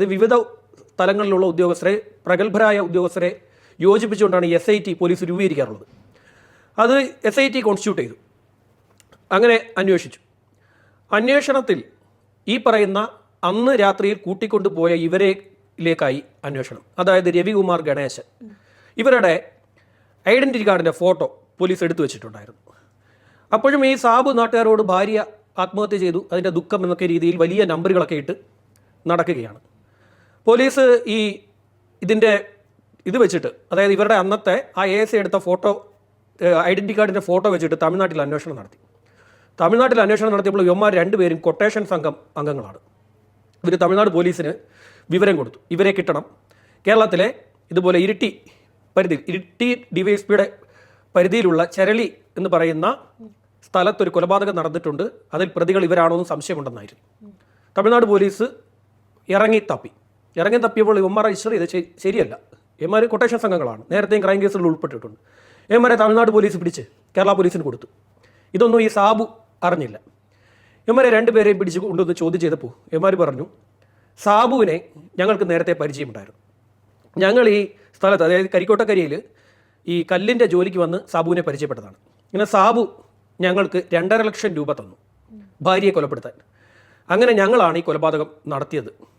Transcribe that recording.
ഇത് വിവിധ തലങ്ങളിലുള്ള ഉദ്യോഗസ്ഥരെ പ്രഗത്ഭരായ ഉദ്യോഗസ്ഥരെ യോജിപ്പിച്ചുകൊണ്ടാണ് എസ് ഐ ടി പോലീസ് രൂപീകരിക്കാറുള്ളത്. അത് എസ് ഐ ടി കോൺസ്റ്റിറ്റ്യൂട്ട് ചെയ്തു. അങ്ങനെ അന്വേഷിച്ചു. അന്വേഷണത്തിൽ ഈ പറയുന്ന അന്ന് രാത്രിയിൽ കൂട്ടിക്കൊണ്ടുപോയ ഇവരിലേക്കായി അന്വേഷണം. അതായത് രവികുമാർ ഗണേശൻ. ഇവരുടെ ഐഡന്റിറ്റി കാർഡിന്റെ ഫോട്ടോ പോലീസ് എടുത്തു വെച്ചിട്ടുണ്ടായിരുന്നു. അപ്പോഴും ഈ സാബു നാട്ടുകാരോട് ഭാര്യ ആത്മഹത്യ ചെയ്തു. അതിന്റെ ദുഃഖം എന്നൊക്കെ രീതിയിൽ വലിയ നമ്പറുകളൊക്കെ ഇട്ട് നടക്കുകയാണ്. പോലീസ് ഈ ഇതിന്റെ ഇത് വെച്ചിട്ട് അതായത് ഇവരുടെ അന്നത്തെ ആ എ എസ് എടുത്ത ഫോട്ടോ ഐഡന്റി കാർഡിന്റെ ഫോട്ടോ വെച്ചിട്ട് തമിഴ്നാട്ടിൽ അന്വേഷണം നടത്തി. തമിഴ്നാട്ടിൽ അന്വേഷണം നടത്തിയപ്പോൾ യുവമാർ രണ്ടുപേരും കൊട്ടേഷൻ സംഘം അംഗങ്ങളാണ്. ഇവർ തമിഴ്നാട് പോലീസിന് വിവരം കൊടുത്തു. ഇവരെ കിട്ടണം. കേരളത്തിലെ ഇതുപോലെ ഇരിട്ടി പരിധി ഇരിട്ടി ഡിവൈഎസ്പിയുടെ പരിധിയിലുള്ള ചരളി എന്ന് പറയുന്ന സ്ഥലത്തൊരു കൊലപാതകം നടന്നിട്ടുണ്ട്. അതിൽ പ്രതികൾ ഇവരാണോ എന്ന് സംശയമുണ്ടെന്നായിരുന്നു. തമിഴ്നാട് പോലീസ് ഇറങ്ങി തപ്പി. ഇറങ്ങി തപ്പിയപ്പോൾ ഇവന്മാർ രജിസ്റ്റർ ചെയ്ത് ശരിയല്ല. ഇവന്മാർ കൊട്ടേഷൻ സംഘങ്ങളാണ്. നേരത്തെയും ക്രൈം കേസുകളിൽ ഉൾപ്പെട്ടിട്ടുണ്ട്. ഇവന്മാരെ തമിഴ്നാട് പോലീസ് പിടിച്ച് കേരള പോലീസിന് കൊടുത്തു. ഇതൊന്നും ഈ സാബു അറിഞ്ഞില്ല. ഇവന്മാരെ രണ്ടുപേരെയും പിടിച്ച് കൊണ്ടുവന്ന് ചോദ്യം ചെയ്തപ്പോൾ ഇവന്മാർ പറഞ്ഞു സാബുവിനെ ഞങ്ങൾക്ക് നേരത്തെ പരിചയമുണ്ടായിരുന്നു. ഞങ്ങൾ ഈ സ്ഥലത്ത് അതായത് കരിക്കോട്ടക്കരിയിൽ ഈ കല്ലിന്റെ ജോലിക്ക് വന്ന് സാബുവിനെ പരിചയപ്പെട്ടതാണ്. ഇങ്ങനെ സാബു ഞങ്ങൾക്ക് രണ്ടര ലക്ഷം രൂപ തന്നു ഭാര്യയെ കൊലപ്പെടുത്താൻ. അങ്ങനെ ഞങ്ങളാണ് ഈ കൊലപാതകം നടത്തിയത്.